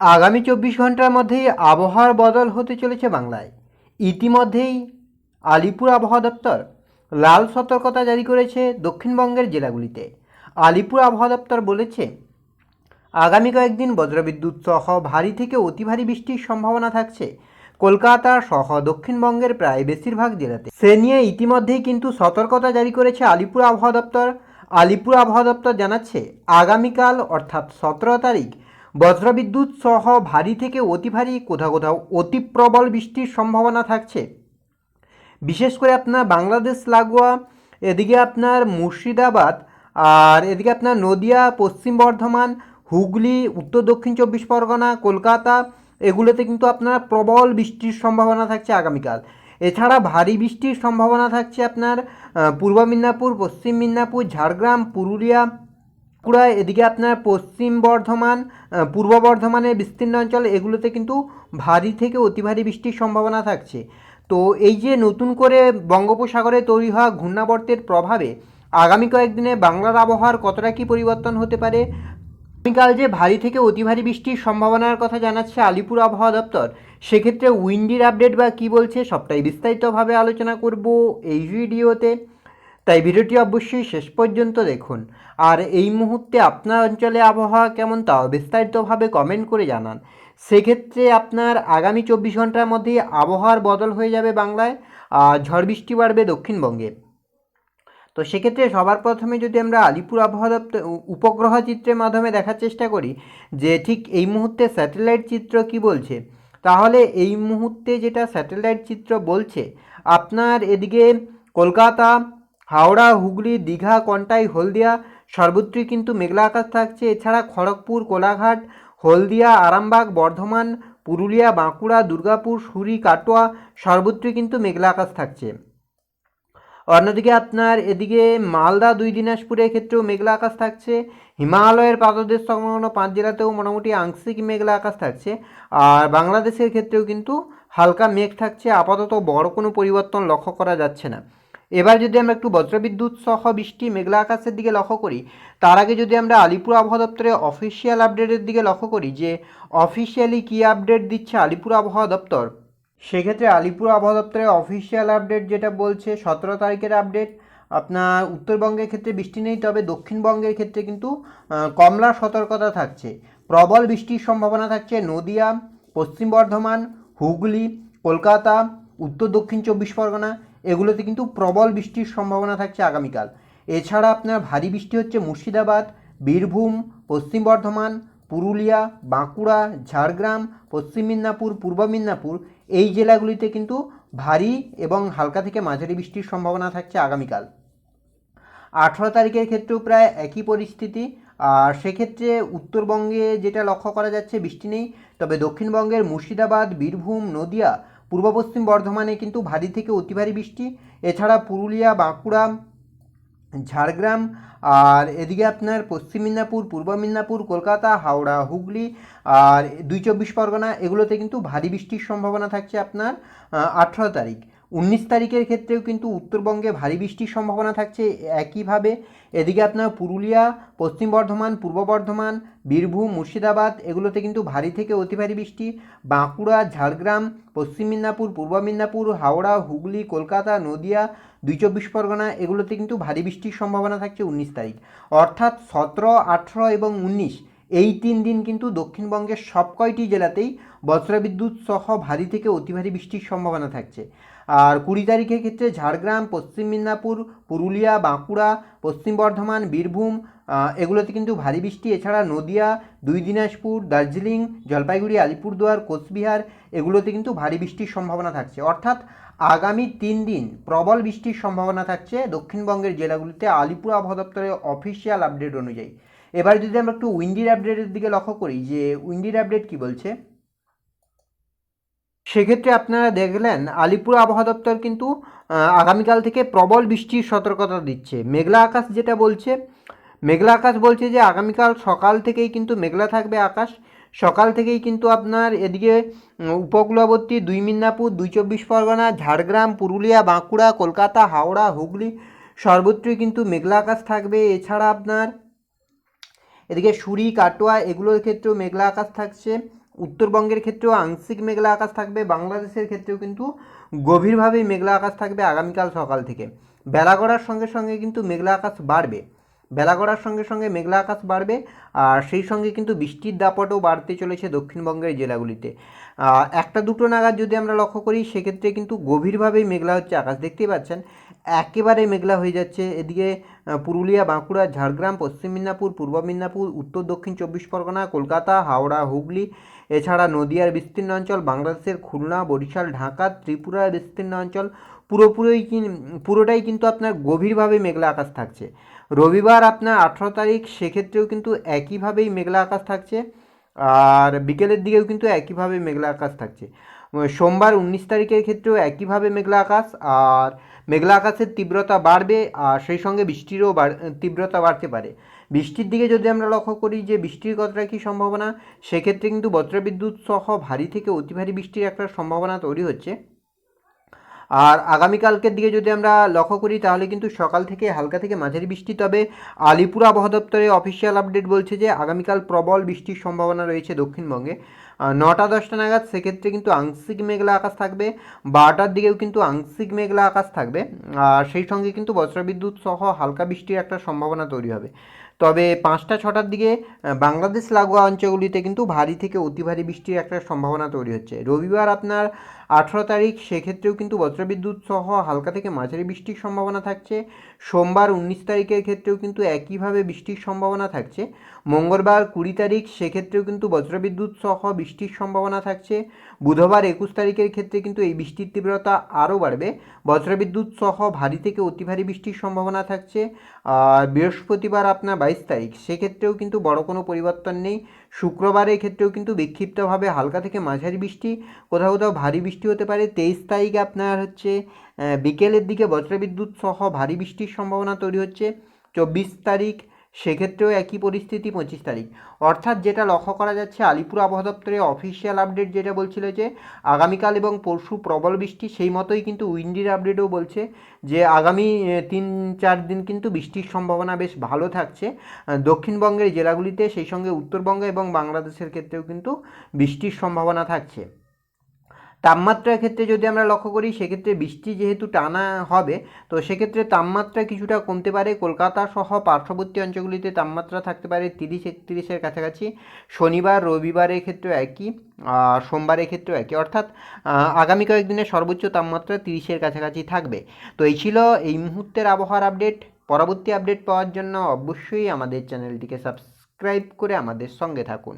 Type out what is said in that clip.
আগামী চব্বিশ ঘণ্টার মধ্যেই আবহাওয়ার বদল হতে চলেছে বাংলায়। ইতিমধ্যেই আলিপুর আবহাওয়া দপ্তর লাল সতর্কতা জারি করেছে দক্ষিণবঙ্গের জেলাগুলিতে। আলিপুর আবহাওয়া দপ্তর বলেছে, আগামী কয়েকদিন বজ্রবিদ্যুৎ সহ ভারী থেকে অতি ভারী বৃষ্টির সম্ভাবনা থাকছে। কলকাতা সহ দক্ষিণবঙ্গের প্রায় বেশিরভাগ জেলাতে। সে নিয়ে ইতিমধ্যেই কিন্তু সতর্কতা জারি করেছে আলিপুর আবহাওয়া দপ্তর। আলিপুর আবহাওয়া দপ্তর জানাচ্ছে, আগামীকাল অর্থাৎ সতেরো তারিখ বজ্রবিদ্যুৎ সহ ভারী থেকে অতি ভারী কোথাও কোথাও অতি প্রবল বৃষ্টির সম্ভাবনা থাকছে। বিশেষ করে আপনার বাংলাদেশ, লাগোয়া, এদিকে আপনার মুর্শিদাবাদ আর এদিকে আপনার নদিয়া, পশ্চিম বর্ধমান, হুগলি, উত্তর দক্ষিণ চব্বিশ পরগনা, কলকাতা, এগুলোতে কিন্তু আপনার প্রবল বৃষ্টির সম্ভাবনা থাকছে আগামীকাল। এছাড়া ভারী বৃষ্টির সম্ভাবনা থাকছে আপনার পূর্ব মিদনাপুর, পশ্চিম মিদনাপুর, ঝাড়গ্রাম, পুরুলিয়া বাঁকুড়া এদিকে আপনার পশ্চিম বর্ধমান পূর্ব বর্ধমানের বিস্তীর্ণ অঞ্চল, এগুলোতে কিন্তু ভারী থেকে অতি ভারী বৃষ্টির সম্ভাবনা থাকছে। তো এই যে নতুন করে বঙ্গোপসাগরে তৈরি হওয়া ঘূর্ণাবর্তের প্রভাবে আগামী কয়েকদিনে বাংলার আবহাওয়ার কতটা কী পরিবর্তন হতে পারে? আগামীকাল যে ভারী থেকে অতি ভারী বৃষ্টির সম্ভাবনার কথা জানাচ্ছে আলিপুর আবহাওয়া দপ্তর, সেক্ষেত্রে উইন্ডির আপডেট বা কী বলছে, সবটাই বিস্তারিতভাবে আলোচনা করব এই ভিডিওতে। তাই ভিডিওটি অবশ্যই শেষ পর্যন্ত দেখুন। আর এই মুহূর্তে আপনার অঞ্চলে আবহাওয়া কেমন তাও বিস্তারিতভাবে কমেন্ট করে জানান। সেক্ষেত্রে আপনার আগামী চব্বিশ ঘণ্টার মধ্যেই আবহাওয়ার বদল হয়ে যাবে বাংলায় ঝড় বৃষ্টি বাড়বে দক্ষিণবঙ্গে। তো সেক্ষেত্রে সবার প্রথমে যদি আমরা আলিপুর আবহাওয়া দপ্তর উপগ্রহ চিত্রের মাধ্যমে দেখার চেষ্টা করি, যে ঠিক এই মুহূর্তে স্যাটেলাইট চিত্র কি বলছে, তাহলে এই মুহূর্তে যেটা স্যাটেলাইট চিত্র বলছে, আপনার এদিকে কলকাতা হাওড়া, হুগলি, দীঘা, কন্টাই, হলদিয়া, সর্বত্রই কিন্তু মেঘলা আকাশ থাকছে। এছাড়া খড়গপুর, কোলাঘাট, হলদিয়া, আরামবাগ, বর্ধমান, পুরুলিয়া, বাঁকুড়া, দুর্গাপুর, সুরি, কাটোয়া সর্বত্রই কিন্তু মেঘলা আকাশ থাকছে। অন্যদিকে আপনার এদিকে মালদা, দুই দিনাজপুরের ক্ষেত্রেও মেঘলা আকাশ থাকছে। হিমালয়ের পাদদেশ সংলগ্ন পাঁচ জেলাতেও মোটামুটি আংশিক মেঘলা আকাশ থাকছে। আর বাংলাদেশের ক্ষেত্রেও কিন্তু হালকা মেঘ থাকছে। আপাতত বড় কোনো পরিবর্তন লক্ষ্য করা যাচ্ছে না। এবার যদি আমরা একটু বজ্রবিদ্যুৎ সহ বৃষ্টি, মেঘলা আকাশের দিকে লক্ষ্য করি, তার আগে যদি আমরা আলিপুর আবহাওয়া দপ্তরের অফিসিয়াল আপডেটের দিকে লক্ষ্য করি যে অফিসিয়ালি কী আপডেট দিচ্ছে আলিপুর আবহাওয়া দপ্তর? সেক্ষেত্রে আলিপুর আবহাওয়া দপ্তরের অফিসিয়াল আপডেট যেটা বলছে, সতেরো তারিখের আপডেট আপনার উত্তরবঙ্গের ক্ষেত্রে বৃষ্টি নেই, তবে দক্ষিণবঙ্গের ক্ষেত্রে কিন্তু কমলা সতর্কতা থাকছে। প্রবল বৃষ্টির সম্ভাবনা থাকছে নদিয়া, পশ্চিম বর্ধমান, হুগলি, কলকাতা, উত্তর দক্ষিণ চব্বিশ পরগনা এগুলোতে কিন্তু প্রবল বৃষ্টির সম্ভাবনা থাকছে আগামীকাল। এছাড়া আপনার ভারী বৃষ্টি হচ্ছে মুর্শিদাবাদ, বীরভূম, পশ্চিম বর্ধমান, পুরুলিয়া, বাঁকুড়া, ঝাড়গ্রাম, পশ্চিম মিদনাপুর, পূর্ব মিদনাপুর এই জেলাগুলিতে কিন্তু ভারী এবং হালকা থেকে মাঝারি বৃষ্টির সম্ভাবনা থাকছে আগামীকাল। আঠেরো তারিখের ক্ষেত্রেও প্রায় একই পরিস্থিতি। আর সেক্ষেত্রে উত্তরবঙ্গে যেটা লক্ষ্য করা যাচ্ছে, বৃষ্টি নেই। তবে দক্ষিণবঙ্গের মুর্শিদাবাদ, বীরভূম, নদিয়া পূর্ব পশ্চিম বর্ধমানে কিন্তু ভারী থেকে অতি ভারী বৃষ্টি। এছাড়া পুরুলিয়া, বাঁকুড়া, ঝাড়গ্রাম আর এদিকে আপনার পশ্চিম মিদনাপুর, পূর্ব মিদনাপুর, কলকাতা, হাওড়া, হুগলি আর দুই চব্বিশ পরগনা এগুলোতে কিন্তু ভারী বৃষ্টির সম্ভাবনা থাকছে আপনার আঠেরো তারিখ। উনিশ তারিখের ক্ষেত্রেও কিন্তু উত্তরবঙ্গে ভারী বৃষ্টির সম্ভাবনা থাকছে একইভাবে। এদিকে আপনার পুরুলিয়া, পশ্চিম বর্ধমান, পূর্ব বর্ধমান, বীরভূম, মুর্শিদাবাদ, এগুলোতে কিন্তু ভারী থেকে অতি ভারী বৃষ্টি। বাঁকুড়া, ঝাড়গ্রাম, পশ্চিম মিদনাপুর, পূর্ব মিদনাপুর, হাওড়া, হুগলি, কলকাতা, নদিয়া, দুই চব্বিশ পরগনা, এগুলোতে কিন্তু ভারী বৃষ্টির সম্ভাবনা থাকছে উনিশ তারিখ। অর্থাৎ সতেরো, আঠেরো এবং উনিশ, এই তিন দিন কিন্তু দক্ষিণবঙ্গের সব কয়টি জেলাতেই বজ্রবিদ্যুৎ সহ ভারী থেকে অতি ভারী বৃষ্টির সম্ভাবনা থাকছে। আর কুড়ি তারিখের ক্ষেত্রে ঝাড়গ্রাম, পশ্চিম মিদনাপুর, পুরুলিয়া, বাঁকুড়া, পশ্চিম বর্ধমান, বীরভূম এগুলোতে কিন্তু ভারী বৃষ্টি। এছাড়া নদিয়া, দুই দিনাজপুর, দার্জিলিং, জলপাইগুড়ি, আলিপুরদুয়ার, কোচবিহার এগুলোতে কিন্তু ভারী বৃষ্টির সম্ভাবনা থাকছে। অর্থাৎ আগামী তিন দিন প্রবল বৃষ্টির সম্ভাবনা থাকছে দক্ষিণবঙ্গের জেলাগুলিতে। আলিপুর আবহাওয়া দপ্তরের অফিসিয়াল আপডেট অনুযায়ী। এবার যদি আমরা একটু উইন্ডির আপডেটের দিকে লক্ষ্য করি, যে উইন্ডির আপডেট কি বলছে? সেক্ষেত্রে আপনারা দেখলেন আলিপুর আবহাওয়া দপ্তর কিন্তু আগামীকাল থেকে প্রবল বৃষ্টির সতর্কতা দিচ্ছে। মেঘলা আকাশ যেটা বলছে, মেঘলা আকাশ বলছে যে আগামীকাল সকাল থেকেই কিন্তু মেঘলা থাকবে আকাশ। সকাল থেকেই কিন্তু আপনার এদিকে উপকূলবর্তী দুই মিদনাপুর, দুই চব্বিশ পরগনা, ঝাড়গ্রাম, পুরুলিয়া, বাঁকুড়া, কলকাতা, হাওড়া, হুগলি সর্বত্রই কিন্তু মেঘলা আকাশ থাকবে। এছাড়া আপনার এদিকে সুরি, কাটোয়া এগুলোর ক্ষেত্রেও মেঘলা আকাশ থাকছে। উত্তরবঙ্গের ক্ষেত্রেও আংশিক মেঘলা আকাশ থাকবে, বাংলাদেশের ক্ষেত্রেও কিন্তু গভীরভাবেই মেঘলা আকাশ থাকবে আগামীকাল সকাল থেকে। বেলা গড়ার সঙ্গে সঙ্গে কিন্তু মেঘলা আকাশ বাড়বে। বেলা গড়ার সঙ্গে সঙ্গে মেঘলা আকাশ বাড়বে, আর সেই সঙ্গে কিন্তু বৃষ্টির দাপটও বাড়তে চলেছে দক্ষিণবঙ্গের জেলাগুলিতে। একটা দুটো নাগাদ যদি আমরা লক্ষ্য করি, সেক্ষেত্রে কিন্তু গভীরভাবেই মেঘলা হচ্ছে আকাশ। দেখতেই পাচ্ছেন, একেবারে মেঘলা হয়ে যাচ্ছে। এদিকে পুরুলিয়া, বাঁকুড়া, ঝাড়গ্রাম, পশ্চিম মেদিনীপুর, পূর্ব মেদিনীপুর, উত্তর দক্ষিণ চব্বিশ পরগনা, কলকাতা, হাওড়া, হুগলি, এছাড়া নদিয়ার বিস্তীর্ণ অঞ্চল, বাংলাদেশের খুলনা, বরিশাল, ঢাকা, ত্রিপুরার বিস্তীর্ণ অঞ্চল, পুরোপুরি পুরোটাই কিন্তু আপনার গভীরভাবে মেঘলা আকাশ থাকছে। রবিবার আপনার আঠেরো তারিখ, সেক্ষেত্রেও কিন্তু একইভাবেই মেঘলা আকাশ থাকছে। আর বিকেলের দিকেও কিন্তু একইভাবে মেঘলা আকাশ থাকছে। সোমবার উনিশ তারিখের ক্ষেত্রেও একইভাবে মেঘলা আকাশ। আর মেঘলা আকাশের তীব্রতা বাড়বে, আর সেই সঙ্গে বৃষ্টিরও তীব্রতা বাড়তে পারে। বৃষ্টির দিকে যদি আমরা লক্ষ্য করি যে বৃষ্টির কতটা কী সম্ভাবনা, সেক্ষেত্রে কিন্তু বজ্রবিদ্যুৎ সহ ভারী থেকে অতি ভারী বৃষ্টির একটা সম্ভাবনা তৈরি হচ্ছে। আর আগামীকালকের দিকে যদি আমরা লক্ষ্য করি, তাহলে কিন্তু সকাল থেকে হালকা থেকে মাঝারি বৃষ্টি, তবে আলিপুর আবহাওয়া দপ্তরের অফিসিয়াল আপডেট বলছে যে, আগামীকাল প্রবল বৃষ্টির সম্ভাবনা রয়েছে দক্ষিণবঙ্গে। নটা, দশটা নাগাদ সেক্ষেত্রে কিন্তু আংশিক মেঘলা আকাশ থাকবে। বারোটার দিকেও কিন্তু আংশিক মেঘলা আকাশ থাকবে। আর সেই সঙ্গে কিন্তু বজ্রবিদ্যুৎ সহ হালকা বৃষ্টির একটা সম্ভাবনা তৈরি হবে। তবে পাঁচটা, ছটার দিকে বাংলাদেশ লাগোয়া অঞ্চলগুলিতে কিন্তু ভারী থেকে অতি ভারী বৃষ্টির একটা সম্ভাবনা তৈরি হচ্ছে। রবিবার আপনার আঠেরো তারিখ, সেক্ষেত্রেও কিন্তু বজ্রবিদ্যুৎ সহ হালকা থেকে মাঝারি বৃষ্টির সম্ভাবনা থাকছে। সোমবার উনিশ তারিখের ক্ষেত্রেও কিন্তু একইভাবে বৃষ্টির সম্ভাবনা থাকছে। মঙ্গলবার কুড়ি তারিখ, সেক্ষেত্রেও কিন্তু বজ্রবিদ্যুৎ সহ বৃষ্টির সম্ভাবনা থাকছে। বুধবার একুশ তারিখের ক্ষেত্রে কিন্তু এই বৃষ্টির তীব্রতা আরও বাড়বে। বজ্রবিদ্যুৎ সহ ভারী থেকে অতি ভারী বৃষ্টির সম্ভাবনা থাকছে। বৃহস্পতিবার আপনার বাইশ তারিখ, সেক্ষেত্রেও কিন্তু বড় কোনো পরিবর্তন নেই। শুক্রবারের ক্ষেত্রেও কিন্তু বিক্ষিপ্তভাবে হালকা থেকে মাঝারি বৃষ্টি, কোথাও কোথাও ভারী বৃষ্টি হতে পারে। তেইশ তারিখে আপনার হচ্ছে বিকেলের দিকে বজ্রবিদ্যুৎ সহ ভারী বৃষ্টির সম্ভাবনা তৈরি হচ্ছে। চব্বিশ তারিখ সেক্ষেত্রেও একই পরিস্থিতি পঁচিশ তারিখ। অর্থাৎ যেটা লক্ষ্য করা যাচ্ছে, আলিপুর আবহাওয়া দপ্তরের অফিসিয়াল আপডেট যেটা বলছিল যে, আগামীকাল এবং পরশু প্রবল বৃষ্টি, সেই মতোই কিন্তু উইন্ডির আপডেটও বলছে যে, আগামী তিন, চার দিন কিন্তু বৃষ্টির সম্ভাবনা বেশ ভালো থাকছে। দক্ষিণবঙ্গের জেলাগুলিতে সেই সঙ্গে উত্তরবঙ্গ এবং বাংলাদেশের ক্ষেত্রেও কিন্তু বৃষ্টির সম্ভাবনা থাকছে। তাপমাত্রার ক্ষেত্রে যদি আমরা লক্ষ্য করি, সেক্ষেত্রে বৃষ্টি যেহেতু টানা হবে, তো সেক্ষেত্রে তাপমাত্রা কিছুটা কমতে পারে। কলকাতা সহ পার্শ্ববর্তী অঞ্চলগুলিতে তাপমাত্রা থাকতে পারে তিরিশ একত্রিশের কাছাকাছি। শনিবার, রবিবারের ক্ষেত্রে একই সোমবারের ক্ষেত্রেও একই। অর্থাৎ আগামী কয়েকদিনের সর্বোচ্চ তাপমাত্রা তিরিশের কাছাকাছি থাকবে। তো এই ছিল এই মুহূর্তের আবহাওয়ার আপডেট। পরবর্তী আপডেট পাওয়ার জন্য অবশ্যই আমাদের চ্যানেলটিকে সাবস্ক্রাইব করে আমাদের সঙ্গে থাকুন।